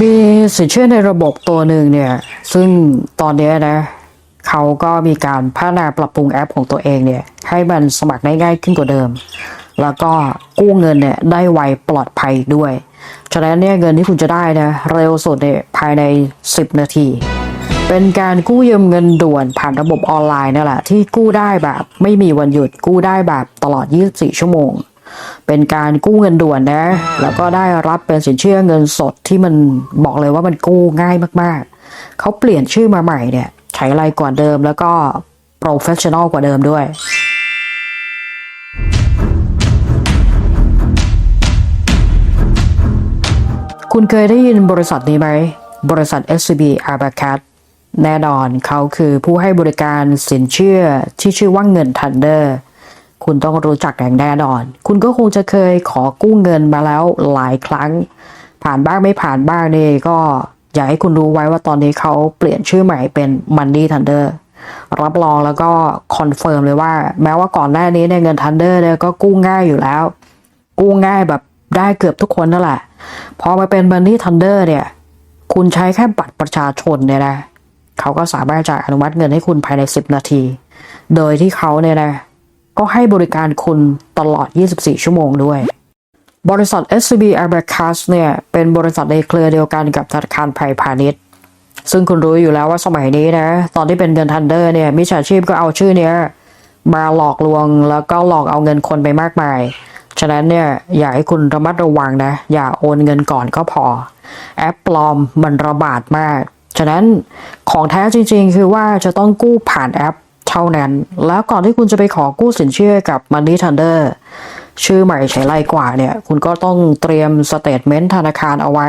มีสินเชื่อในระบบตัวหนึ่งเนี่ย ซึ่งตอนนี้นะ เขาก็มีการพัฒนาปรับปรุงแอปของตัวเองเนี่ย ให้มันสมัครได้ง่ายขึ้นกว่าเดิม แล้วก็กู้เงินเนี่ยได้ไวปลอดภัยด้วย ฉะนั้นเนี่ยเงินที่คุณจะได้นะ เร็วสุดเนี่ยภายใน 10 นาที เป็นการกู้ยืมเงินด่วนผ่านระบบออนไลน์นั่นแหละที่กู้ได้แบบไม่มีวันหยุดกู้ได้แบบตลอด 24 ชั่วโมง เป็นการกู้เงินด่วนนะ แล้วก็ได้รับเป็นสินเชื่อเงินสดที่มันบอกเลยว่ามันกู้ง่ายมากๆ เขาเปลี่ยนชื่อมาใหม่เนี่ยใช้อะไรกว่าเดิมแล้วก็ professional กว่าเดิมด้วยคุณเคยได้ยินบริษัทนี้ไหม บริษัท SCB a b a c a t แน่นอนเขาคือผู้ให้บริการสินเชื่อที่ชื่อว่าเงินทันเดอร์ คุณต้องรู้จักอย่างแน่นอน คุณก็คงจะเคยขอกู้เงินมาแล้วหลายครั้ง ผ่านบ้างไม่ผ่านบ้างนี่ก็อยากให้คุณรู้ไว้ว่าตอนนี้เขาเปลี่ยนชื่อใหม่เป็น Money Thunder รับรองแล้วก็คอนเฟิร์มเลยว่า แม้ว่าก่อนหน้านี้เนี่ยเงิน Thunder เนี่ยก็กู้ง่ายอยู่แล้ว กู้ง่ายแบบได้เกือบทุกคนนั่นแหละ พอมาเป็น Money Thunder เนี่ย คุณใช้แค่บัตรประชาชนเนี่ยนะเขาก็สามารถจะอนุมัติเงินให้คุณภายใน 10 นาที โดยที่เขาเนี่ยนะ ก็ให้บริการคุณตลอด 24 ชั่วโมงด้วย บริษัท SCB Abacus เนี่ย เป็นบริษัทในเครือเดียวกันกับธนาคารไทยพาณิชย์ ซึ่งคุณรู้อยู่แล้วว่าสมัยนี้นะ ตอนที่เป็นเงินทันเดอร์เนี่ย มิจฉาชีพก็เอาชื่อเนี้ยมาหลอกลวงแล้วก็หลอกเอาเงินคนไปมากมาย ฉะนั้นเนี่ย อยากให้คุณระมัดระวังนะ อย่าโอนเงินก่อนก็พอ แอปปลอมมันระบาดมาก ฉะนั้นของแท้จริงๆ คือว่าจะต้องกู้ผ่านแอป เท่านั้น แล้วก่อนที่คุณจะไปขอกู้สินเชื่อกับ Money Thunder ชื่อใหม่ใช้ไรกว่าเนี่ย คุณก็ต้องเตรียมสเตทเมนต์ธนาคารเอาไว้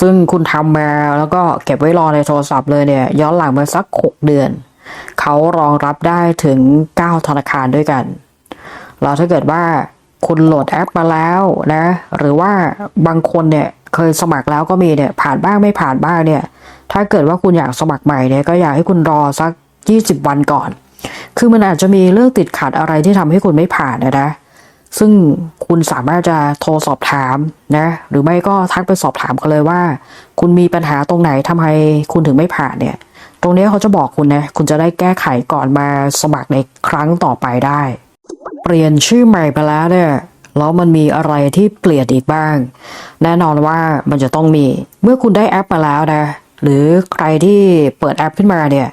ซึ่งคุณทำมาแล้วก็เก็บไว้รอในโทรศัพท์เลยเนี่ย ย้อนหลังมาสัก 6 เดือน เขารองรับได้ถึง 9 ธนาคารด้วยกัน แล้วถ้าเกิดว่าคุณโหลดแอปมาแล้วนะ หรือว่าบางคนเนี่ยเคยสมัครแล้วก็มีเนี่ยผ่านบ้างไม่ผ่านบ้างเนี่ย ถ้าเกิดว่าคุณอยากสมัครใหม่เนี่ยก็อยากให้คุณรอสัก 20 วันก่อน คือมันอาจจะมีเรื่องติดขัดอะไรที่ทำให้คุณไม่ผ่านนะนะซึ่งคุณสามารถจะโทรสอบถามนะ หรือไม่ก็ทักไปสอบถามเขาเลยว่า คุณมีปัญหาตรงไหนทำไมคุณถึงไม่ผ่านเนี่ย ตรงนี้เขาจะบอกคุณนะ คุณจะได้แก้ไขก่อนมาสมัครในครั้งต่อไปได้ เปลี่ยนชื่อใหม่ไปแล้วเนี่ยแล้วมันมีอะไรที่เปลี่ยนอีกบ้าง แน่นอนว่ามันจะต้องมี เมื่อคุณได้แอปมาแล้วนะ หรือใครที่เปิดแอปขึ้นมาเนี่ย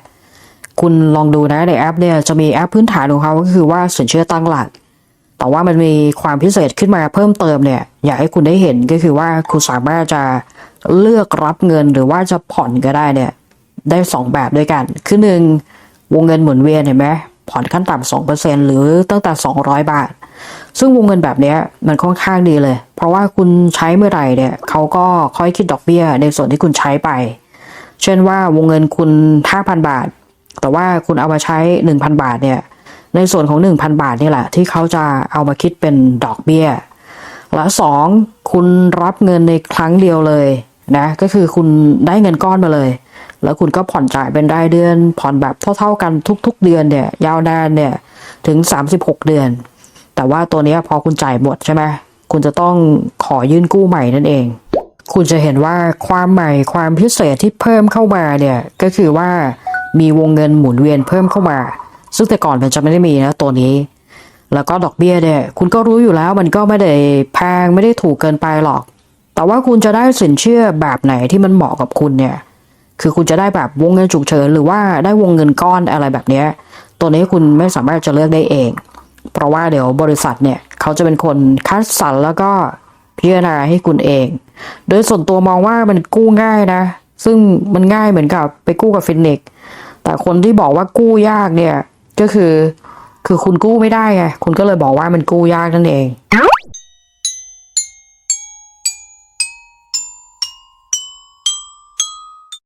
คุณลองดูนะในแอปเนี่ยจะมีแอปพื้นฐานของเขาก็คือว่าสินเชื่อตั้งหลัก แต่ว่ามันมีความพิเศษขึ้นมาเพิ่มเติมเนี่ยอยากให้คุณได้เห็นก็คือว่าคุณสามารถจะเลือกรับเงินหรือว่าจะผ่อนก็ได้เนี่ยได้สองแบบด้วยกัน คือหนึ่งวงเงินหมุนเวียนเห็นไหมผ่อนขั้นต่ำสองเปอร์เซ็นหรือตั้งแต่สองร้อยบาท ซึ่งวงเงินแบบเนี้ยมันค่อนข้างดีเลย เพราะว่าคุณใช้เมื่อไหร่เนี่ยเขาก็ค่อยคิดดอกเบี้ยในส่วนที่คุณใช้ไป เช่นว่าวงเงินคุณ 5,000 บาท แต่ว่าคุณเอามาใช้ 1,000 บาทเนี่ย ในส่วนของ 1,000 บาทนี่แหละ ที่เขาจะเอามาคิดเป็นดอกเบี้ย และสองคุณรับเงินในครั้งเดียวเลยนะก็คือคุณได้เงินก้อนมาเลย แล้วคุณก็ผ่อนจ่ายเป็นรายเดือน ผ่อนแบบเท่า ๆกันทุก ๆ เดือนเนี่ย ยาวนานเนี่ยถึง 36 เดือน แต่ว่าตัวนี้พอคุณจ่ายหมดใช่ไหมคุณจะต้องขอยื่นกู้ใหม่นั่นเอง คุณจะเห็นว่าความใหม่ความพิเศษที่เพิ่มเข้ามาเนี่ยก็คือว่า มีวงเงินหมุนเวียนเพิ่มเข้ามา ซึ่งแต่ก่อนมันจะไม่ได้มีนะตัวนี้ แล้วก็ดอกเบี้ยเนี่ยคุณก็รู้อยู่แล้วมันก็ไม่ได้แพงไม่ได้ถูกเกินไปหรอก แต่ว่าคุณจะได้สินเชื่อแบบไหนที่มันเหมาะกับคุณเนี่ยคือคุณจะได้แบบวงเงินฉุกเฉินหรือว่าได้วงเงินก้อนอะไรแบบนี้ตัวนี้คุณไม่สามารถจะเลือกได้เอง เพราะว่าเดี๋ยวบริษัทเนี่ยเขาจะเป็นคนคัดสรรแล้วก็พิจารณาให้คุณเอง โดยส่วนตัวมองว่ามันกู้ง่ายนะ ซึ่งมันง่ายเหมือนกับไปกู้กับฟินิกซ์แต่คนที่บอกว่ากู้ยากเนี่ย ก็คือ คือคุณกู้ไม่ได้ไงคุณก็เลยบอกว่ามันกู้ยากนั่นเอง